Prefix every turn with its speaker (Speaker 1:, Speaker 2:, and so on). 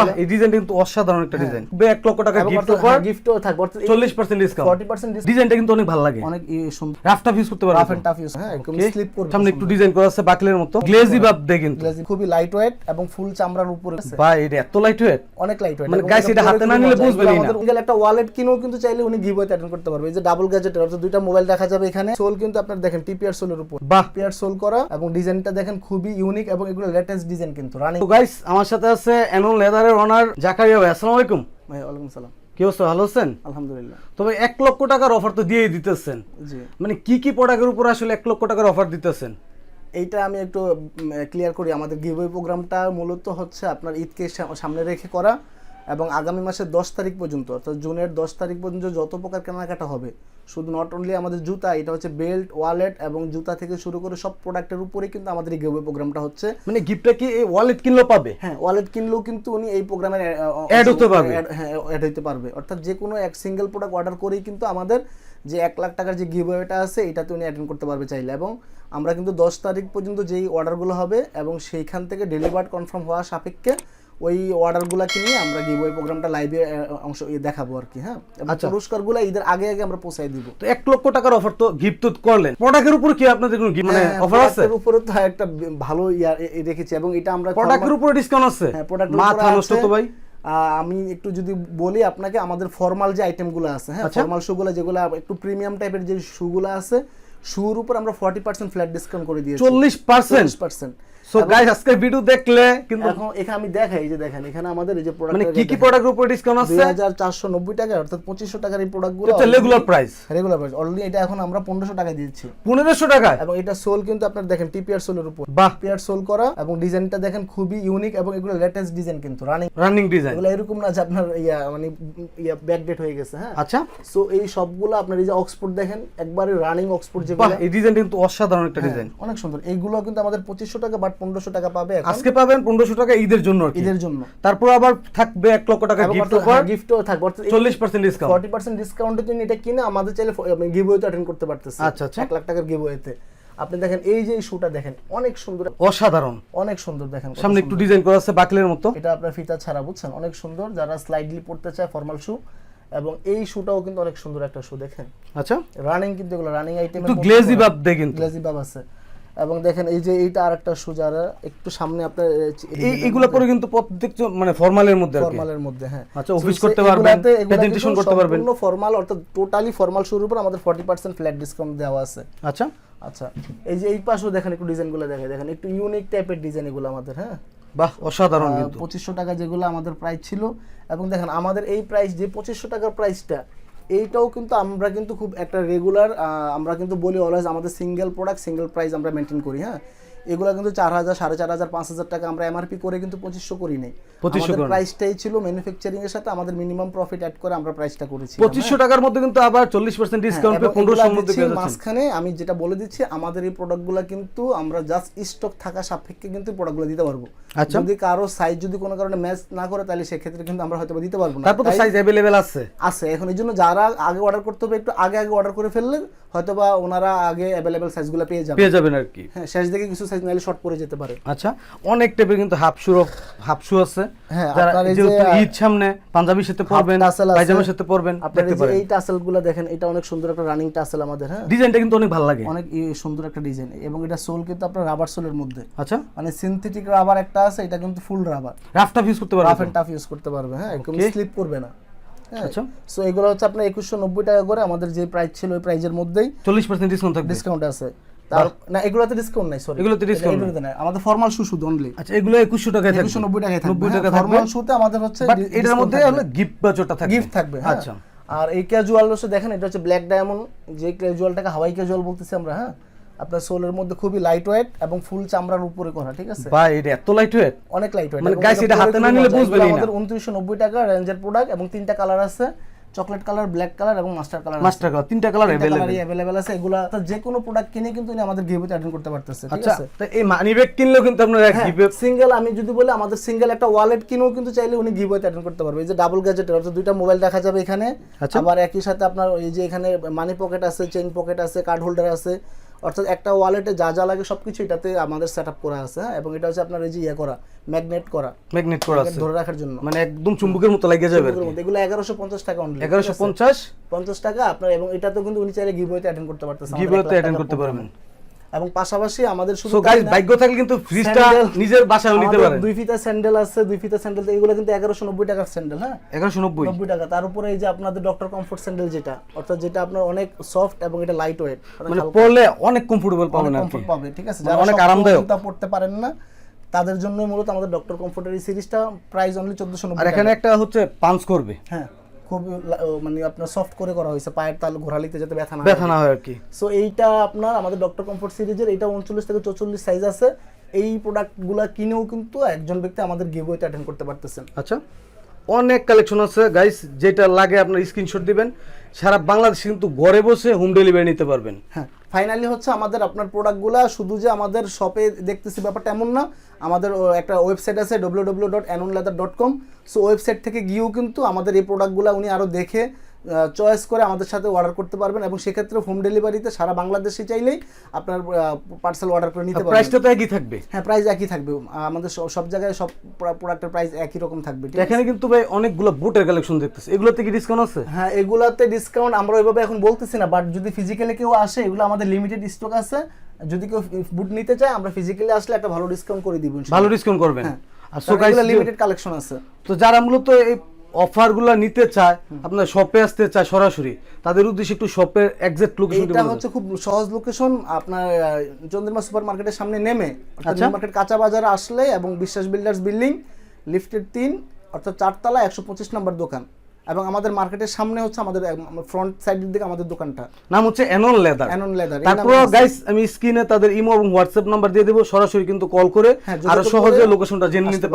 Speaker 1: বাহ এই ডিজাইনটা কিন্তু অসাধারণ একটা ডিজাইন এক লক্ষ টাকা গিফট অফার
Speaker 2: হ্যাঁ, থাকবে।
Speaker 1: পার্সেন্ট ডিসকাউন্ট
Speaker 2: 40%
Speaker 1: ডিজাইনটা কিন্তু অনেক ভালো লাগে।
Speaker 2: অনেক সুন্দর।
Speaker 1: রাফ টাফ ইউজ করতে
Speaker 2: রাফ এন্ড টাফ ইউজ হ্যাঁ একদম স্লিপ করবে
Speaker 1: সামনে একটু ডিজাইন করা আছে বাকলের মতো। গ্লেজি ভাব দেয় কিন্তু।
Speaker 2: খুবই লাইট ওয়েট এবং ফুল চামড়ার উপরে আছে।
Speaker 1: ভাই এটা এত লাইট ওয়েট
Speaker 2: অনেক লাইট ওয়েট
Speaker 1: মানে guys, এটা হাতে না নিলে বুঝবেনই না।
Speaker 2: আমাদের একটা ওয়ালেট কিনেও কিন্তু চাইলে উনি গিভ অ্যাটেন্ড করতে পারবে। এই যে ডাবল গ্যাজেটের অর্থাৎ দুইটা মোবাইল দেখা যাবে এখানে। সোল কিন্তু আপনার দেখেন টিপিআর সোলের উপর।
Speaker 1: বাহ।
Speaker 2: সোল করা এবং ডিজাইনটা দেখেন খুবই ইউনিক এবং এগুলো লেটেস্ট ডিজাইন কিন্তু রানিং
Speaker 1: তো গাইস আমার সাথে আছে এনন ওনার জাকারিয়া ভাই আসসালামু আলাইকুম।
Speaker 2: ভাই ওয়ালাইকুম সালাম
Speaker 1: কি অবস্থা ভালো আছেন?
Speaker 2: আলহামদুলিল্লাহ।
Speaker 1: তবে এক লক্ষ টাকার অফার তো দিয়েই দিতেছেন। মানে কি কি প্রোডাক্টের উপর আসলে এক লক্ষ টাকার অফার দিতেছেন?
Speaker 2: এইটা আমি একটু ক্লিয়ার করি। আমাদের গিভওয়ে প্রোগ্রামটা মূলত হচ্ছে আপনার ঈদকে সামনে রেখে করা এবং আগামী মাসের দশ তারিখ পর্যন্ত অর্থাৎ জুনের দশ তারিখ পর্যন্ত যত প্রকার কেনাকাটা হবে শুধু নট অনলি আমাদের জুতা এটা হচ্ছে বেল্ট ওয়ালেট এবং জুতা থেকে শুরু করে সব প্রোডাক্টের উপরে কিন্তু আমাদের এই গিভওয়ে প্রোগ্রামটা হচ্ছে।
Speaker 1: মানে গিফটটা কি এই ওয়ালেট কিনলেও পাবে?
Speaker 2: হ্যাঁ ওয়ালেট কিনলেও কিন্তু উনি এই প্রোগ্রামের
Speaker 1: Add হতে পারবে।
Speaker 2: হ্যাঁ অ্যাড হতে পারবে। অর্থাৎ যে কোনো এক সিঙ্গেল প্রোডাক্ট অর্ডার করেই কিন্তু আমাদের যে এক লাখ টাকার যে গিভওয়েটা আছে এটাতে উনি অ্যাটেন্ড করতে পারবে চাইলে। এবং আমরা কিন্তু দশ তারিখ পর্যন্ত যেই অর্ডারগুলো হবে এবং সেইখান থেকে ডেলিভার্ড কনফার্ম হওয়া সাপেক্ষে ওই অর্ডারগুলোকে নিয়ে আমরা গিভওয়ে প্রোগ্রামটা লাইভে অংশ দেখাবো আর কি হ্যাঁ?
Speaker 1: আচ্ছা।
Speaker 2: পুরস্কারগুলো ঈদের আগে আগে আমরা পৌঁছাই দিব।
Speaker 1: তো এক লক্ষ টাকার অফার তো গিফট তো করলেন। প্রোডাক্টের উপর কি আপনাদের কোনো মানে
Speaker 2: হ্যাঁ,
Speaker 1: অফার আছে?
Speaker 2: product-এর উপরে তো একটা ভালো ইয়া রেখেছি এবং এটা আমরা
Speaker 1: প্রোডাক্টের উপরে ডিসকাউন্ট আছে?
Speaker 2: হ্যাঁ প্রোডাক্ট
Speaker 1: মাথা নষ্ট তো ভাই।
Speaker 2: আমি একটু যদি বলি আপনাকে আমাদের ফর্মাল যে আইটেমগুলো আছে হ্যাঁ
Speaker 1: আচ্ছা।
Speaker 2: ফর্মাল শুগুলো যেগুলো একটু প্রিমিয়াম টাইপের যে শুগুলো আছে শুর উপর আমরা ফর্টি পার্সেন্ট ফ্ল্যাট ডিসকাউন্ট করে দিয়েছি।
Speaker 1: চল্লিশ পার্সেন্ট
Speaker 2: পার্সেন্ট
Speaker 1: সো গাইস আজকে ভিডিও দেখলে কিন্তু
Speaker 2: এখন এখানে আমি দেখাই যে দেখেন এখানে আমাদের এই যে
Speaker 1: মানে কি কি প্রোডাক্টের উপরে ডিসকাউন্ট আছে?
Speaker 2: হাজার চারশো নব্বই টাকা অর্থাৎ পঁচিশশো টাকার এই প্রোডাক্টগুলো
Speaker 1: এটা regular price
Speaker 2: regular price already এটা এখন আমরা পনেরোশো টাকা দিচ্ছি।
Speaker 1: পনেরোশো টাকায়?
Speaker 2: এবং এটা সোল কিন্তু আপনার দেখেন টিপিআর সোলের উপর।
Speaker 1: বাহ।
Speaker 2: টিপিআর সোল করা এবং ডিজাইনটা দেখেন খুবই ইউনিক এবং এগুলো লেটেস্ট ডিজাইন কিন্তু রানিং
Speaker 1: রানিং ডিজাইন
Speaker 2: এগুলো এরকম না যে আপনার ইয়া মানে ইয়া ব্যাকডেট হয়ে গেছে হ্যাঁ?
Speaker 1: আচ্ছা।
Speaker 2: সো এই সবগুলো আপনার এই যে অক্সফোর্ড দেখেন একবারে রানিং অক্সফোর্ড যেগুলো।
Speaker 1: এই ডিজাইনটা কিন্তু অসাধারণ একটা ডিজাইন
Speaker 2: হ্যাঁ, অনেক সুন্দর। এইগুলো কিন্তু আমাদের পঁচিশশো টাকা বাট পনেরোশো টাকা পাবে
Speaker 1: আজকে পাবেন পনেরোশো টাকা ঈদের জন্য
Speaker 2: ঈদের জন্য।
Speaker 1: তারপর আবার থাকবে এক লক্ষ টাকা গিফট অফার
Speaker 2: গিফটও থাকবে।
Speaker 1: চল্লিশ পার্সেন্ট ডিসকাউন্ট
Speaker 2: ফর্টি পার্সেন্ট ডিসকাউন্টে তুমি এটা কিনে আমাদের চাইলে গিভওয়েতে অ্যাটেন্ড করতে পারতেছে।
Speaker 1: আচ্ছা, আচ্ছা।
Speaker 2: এক লাখ টাকার গিভওয়েতে আপনি দেখেন এই যে শুটা দেখেন অনেক সুন্দর।
Speaker 1: অসাধারণ।
Speaker 2: অনেক সুন্দর দেখেন
Speaker 1: সামনে একটু ডিজাইন করা আছে বাকলের মতো।
Speaker 2: এটা আপনার ফিতা ছাড়া বুঝছেন? অনেক সুন্দর। যারা স্লাইডলি পড়তে চায় ফর্মাল শু এবং এই শুটাও কিন্তু অনেক সুন্দর একটা শু দেখেন।
Speaker 1: আচ্ছা।
Speaker 2: রানিং কিন্তু এগুলো রানিং আইটেম
Speaker 1: একটু গ্লেজি ভাব দেখেন
Speaker 2: গ্লেজি ভাব আছে। এবং দেখেন এই যে এইটা আরেকটা শু যারা একটু সামনে আপনার
Speaker 1: এইগুলো পরে কিন্তু প্রত্যেক মানে ফর্মালের মধ্যে
Speaker 2: ফর্মালের মধ্যে হ্যাঁ।
Speaker 1: আচ্ছা, অফিস করতে পারবেন, presentation করতে পারবেন।
Speaker 2: সম্পূর্ণ ফর্মাল অর্থাৎ টোটালি ফর্মাল শুরুর উপর আমাদের 40% ফ্ল্যাট ডিসকাউন্ট দেওয়া আছে।
Speaker 1: আচ্ছা।
Speaker 2: আচ্ছা এই যে এই পাশেও দেখেন একটু ডিজাইনগুলো দেখেন দেখেন একটু ইউনিক টাইপের ডিজাইন এগুলো আমাদের হ্যাঁ।
Speaker 1: বাহ অসাধারণ কিন্তু।
Speaker 2: পঁচিশশো টাকা যেগুলো আমাদের প্রাইস ছিল এবং দেখেন আমাদের এই প্রাইস যে পঁচিশশো টাকার প্রাইসটা এইটাও কিন্তু আমরা কিন্তু খুব একটা রেগুলার আমরা কিন্তু বলি অলওয়েজ আমাদের সিঙ্গেল প্রোডাক্ট সিঙ্গেল প্রাইস আমরা মেনটেন করি হ্যাঁ? এগুলো কিন্তু চার হাজার সাড়ে চার হাজার পাঁচ হাজার টাকা আমরা এমআরপি করে কিন্তু পঁচিশশো করি নাই। আমাদের প্রাইসটাই ছিল ম্যানুফ্যাকচারিং এর সাথে আমাদের মিনিমাম প্রফিট অ্যাড করে আমরা প্রাইসটা করেছি
Speaker 1: পঁচিশশো টাকার মধ্যে কিন্তু আবার চল্লিশ পার্সেন্ট ডিসকাউন্ট
Speaker 2: হ্যাঁ,
Speaker 1: পনেরোশোর মধ্যে
Speaker 2: দিচ্ছি
Speaker 1: পেয়ে যাচ্ছেন
Speaker 2: মাঝখানে আমি যেটা বলে দিচ্ছি আমাদের এই প্রোডাক্টগুলো কিন্তু আমরা জাস্ট স্টক থাকা সাপেক্ষে কিন্তু প্রোডাক্টগুলো দিতে পারব।
Speaker 1: আচ্ছা।
Speaker 2: যদি কারও সাইজ যদি কোনো কারণে ম্যাচ না করে তাহলে সেক্ষেত্রে কিন্তু আমরা হয়তো দিতে পারব না।
Speaker 1: তারপর তো সাইজ অ্যাভেলেবেল আছে।
Speaker 2: আছে এখন এই জন্য যারা আগে অর্ডার করতে হবে একটু আগে আগে অর্ডার করে ফেললে ওনারা আগে অ্যাভেলেবেল সাইজগুলো পেয়ে যাবে
Speaker 1: পেয়ে যাবেন আর কি।
Speaker 2: হ্যাঁ শেষ দিকে কিছু সাইজ নাইলে শর্ট পড়ে যেতে পারে।
Speaker 1: আচ্ছা অনেক টাইপের কিন্তু হাফ শু হাফ শু আছে।
Speaker 2: হ্যাঁ,
Speaker 1: যেহেতু ঈদ সামনে পাঞ্জাবির সাথে পরবেন পায়জামার সাথে পরবেন দেখতে পারেন।
Speaker 2: এই টাসেলগুলো দেখেন এটা অনেক সুন্দর একটা রানিং টাসেল আমাদের হ্যাঁ।
Speaker 1: ডিজাইনটা কিন্তু অনেক ভালো লাগে।
Speaker 2: অনেক সুন্দর একটা ডিজাইন এবং এটা সোল কিন্তু আপনার রাবার সোলের মধ্যে।
Speaker 1: আচ্ছা।
Speaker 2: মানে সিনথেটিক রাবার একটা আছে এটা কিন্তু full rubber
Speaker 1: rough tough use করতে
Speaker 2: রাফ এন্ড টাফ ইউজ করতে পারবে হ্যাঁ একদম. স্লিপ করবে না।
Speaker 1: আচ্ছা।
Speaker 2: সো এগুলো হচ্ছে আপনার একুশশো নব্বই টাকা করে আমাদের যে প্রাইস ছিল ওই প্রাইজের মধ্যেই
Speaker 1: চল্লিশ পার্সেন্ট ডিসকাউন্ট থাকবে।
Speaker 2: ডিসকাউন্ট আছে। তার না এগুলোতে ডিসকাউন্ট নাই সরি
Speaker 1: এগুলোতে discount
Speaker 2: নাই। আমাদের ফর্মাল শু শুধু অনলি
Speaker 1: আচ্ছা এগুলো একুশশো টাকায় থাকবে।
Speaker 2: একুশশো নব্বই টাকায় থাকবে।
Speaker 1: নব্বই টাকা
Speaker 2: ফর্মাল শুতে আমাদের হচ্ছে
Speaker 1: বাট এটার মধ্যে হলো গিফট বাচরটা থাকবে।
Speaker 2: গিফট থাকবে হ্যাঁ।
Speaker 1: আচ্ছা।
Speaker 2: আর এই ক্যাজুয়াল হচ্ছে দেখেন এটা হচ্ছে ব্ল্যাক ডায়মন্ড যে ক্যাজুয়ালটাকে হাওয়াই ক্যাজুয়াল বলতেছি আমরা হ্যাঁ? আপনার সোলের মধ্যে খুবই লাইট ওয়েট এবং ফুল চামড়ার উপরে করা ঠিক আছে?
Speaker 1: ভাই এটা এত লাইট ওয়েট
Speaker 2: অনেক লাইট ওয়েট
Speaker 1: মানে guys, এটা হাতে না নিলে বুঝবেনই না।
Speaker 2: আমাদের উনত্রিশশো নব্বই টাকা রেঞ্জের প্রোডাক্ট এবং তিনটা কালার আছে। চকলেট কালার ব্ল্যাক কালার এবং মাস্টার কালার
Speaker 1: মাস্টার কালার তিনটা কালার অ্যাভেলেবেল
Speaker 2: আছে। এগুলা তো যে কোনো প্রোডাক্ট কিনে কিন্তু উনি আমাদের গিভওয়ে অ্যাটেন্ড করতে পারতেছে ঠিক
Speaker 1: আচ্ছা
Speaker 2: আছে?
Speaker 1: তো এই মানি ব্যাগ কিনলেও কিন্তু আপনারা গিফট
Speaker 2: সিঙ্গেল আমি যদি বলি আমাদের সিঙ্গেল একটা ওয়ালেট কিনেও কিন্তু চাইলে উনি গিভওয়ে অ্যাটেন্ড করতে পারবে। এই যে ডাবল গ্যাজেটের অর্থাৎ দুইটা মোবাইল দেখা যাবে এখানে।
Speaker 1: আচ্ছা।
Speaker 2: আবার একই সাথে আপনার এই যে এখানে মানি পকেট আছে চেইন পকেট আছে কার্ড হোল্ডার আছে। অর্থাৎ একটা ওয়ালেটে যা যা লাগে সবকিছু এটাতে আমাদের সেট আপ করা আছে হ্যাঁ? এবং এটা হচ্ছে আপনার এই যে ইয়ে করা ম্যাগনেট করা।
Speaker 1: ম্যাগনেট করা আছে।
Speaker 2: ধরে রাখার জন্য।
Speaker 1: মানে একদম চুম্বকের মতো লাগিয়ে যাবে।
Speaker 2: এগুলো এগারোশো পঞ্চাশ টাকা অনলি
Speaker 1: এগারোশো পঞ্চাশ?
Speaker 2: পঞ্চাশ টাকা আপনার এবং এটা তো কিন্তু উনি চাইলে গিভওয়েতে অ্যাটেন্ড করতে পারতেছেন আমাদের
Speaker 1: গিভওয়েতে অ্যাটেন্ড করতে পারবেন।
Speaker 2: এবং পাশাপাশি আমাদের শুধু
Speaker 1: গাইস ভাগ্য থাকলে কিন্তু ফ্রিজটা নিজের বাসায় নিতে পারেন।
Speaker 2: দুই ফিতা স্যান্ডেল আছে দুই ফিতা স্যান্ডেল এগুলো কিন্তু এগারোশো নব্বই টাকার স্যান্ডেল হ্যাঁ?
Speaker 1: এগারোশো নব্বই।
Speaker 2: নব্বই টাকা। তার উপরে এই যে আপনাদের ডক্টর কমফোর্ট স্যান্ডেল যেটা অর্থাৎ যেটা আপনার অনেক সফট এবং এটা লাইট ওয়েট
Speaker 1: মানে পরলে অনেক কমফোর্টেবল পাবেন কি।
Speaker 2: কমফোর্ট পাবে ঠিক আছে?
Speaker 1: মানে
Speaker 2: যারা
Speaker 1: অনেক আরামদায়ক।
Speaker 2: জুতা পড়তে পারেন না তাদের জন্য মূলত আমাদের ডক্টর কমফোর্টের এই সিরিজটা প্রাইস অনলি চোদ্দশো
Speaker 1: আর এখানে একটা হচ্ছে পাঞ্চ করবে।
Speaker 2: হ্যাঁ। খুব মানে আপনার সফট করে করা হয়েছে পায়ের তাল ঘোরালিতে যাতে ব্যথা না
Speaker 1: ব্যথা না হয় আর কি।
Speaker 2: সো এইটা আপনার আমাদের ডক্টর কমফোর্ট সিরিজের এটা উনচল্লিশ থেকে চৌচল্লিশ সাইজ আছে। এই প্রোডাক্টগুলো কিনেও কিন্তু একজন ব্যক্তি আমাদের গিভওয়েতে অ্যাটেন্ড করতে পারতেছেন।
Speaker 1: আচ্ছা অনেক কালেকশন আছে। গাইস যেটা লাগে আপনার স্ক্রিনশট দিবেন। সারা বাংলাদেশে কিন্তু ঘরে বসে হোম ডেলিভারি নিতে পারবেন।
Speaker 2: হ্যাঁ ফাইনালি হচ্ছে আমাদের আপনার প্রোডাক্টগুলা শুধু যে আমাদের শপে দেখতেছি ব্যাপারটা এমন না, আমাদের একটা ওয়েবসাইট আছে W W dot Anon leather dot com so website থেকে গিয়েও কিন্তু আমাদের এই প্রোডাক্টগুলো উনি আরও দেখে চয়েস করে আমাদের সাথে অর্ডার করতে পারবেন এবং সেক্ষেত্রে হোম ডেলিভারিতে সারা বাংলাদেশে চাইলেই আপনার পার্সেল অর্ডার করে নিতে পারবেন।
Speaker 1: প্রাইসটা তো একই থাকবে।
Speaker 2: হ্যাঁ প্রাইস একই থাকবে। আমাদের সব- জায়গায় সব প্রোডাক্টের প্রাইস একই রকম থাকবে
Speaker 1: এখানে কিন্তু ভাই অনেকগুলো বুটের কালেকশন দেখতেছি। এগুলোতে কি ডিসকাউন্ট আছে?
Speaker 2: হ্যাঁ এগুলাতে ডিসকাউন্ট আমরা ওইভাবে এখন বলতেছি না বাট যদি ফিজিক্যালি কেউ আসে এগুলো আমাদের লিমিটেড স্টক আছে। যদি কেউ বুট নিতে চায় আমরা ফিজিক্যালি আসলে একটা ভালো ডিসকাউন্ট করে দিব
Speaker 1: ভালো ডিসকাউন্ট করবেন।
Speaker 2: হ্যাঁ
Speaker 1: আর সো গাইস
Speaker 2: লিমিটেড কালেকশন আছে।
Speaker 1: তো যারা মূলত এই অফারগুলো নিতে চায় আপনার শপে আসতে চায় সরাসরি তাদের উদ্দেশ্যে একটু শপের এক্সাক্ট লোকেশন
Speaker 2: এটা হচ্ছে খুব সহজ লোকেশন আপনার চন্দ্রমা সুপার মার্কেটের সামনে নেমে অর্থাৎ
Speaker 1: আচ্ছা।
Speaker 2: মার্কেট কাঁচা বাজারে আসলে এবং বিশ্বাস বিল্ডার্স বিল্ডিং লিফটের তিন অর্থাৎ চারতলা একশো পঁচিশ নম্বর দোকান। এবং আমাদের মার্কেটের সামনে হচ্ছে আমাদের ফ্রন্ট সাইডের দিকে আমাদের দোকানটা।
Speaker 1: নাম হচ্ছে অ্যানন লেদার
Speaker 2: অ্যানন লেদার
Speaker 1: তারপর গাইস আমি স্ক্রিনে তাদের ইমো এবং হোয়াটসঅ্যাপ নাম্বার দিয়ে দেবো সরাসরি কিন্তু কল করে
Speaker 2: হ্যাঁ, আরও
Speaker 1: সহজে লোকেশনটা জেনে নিতে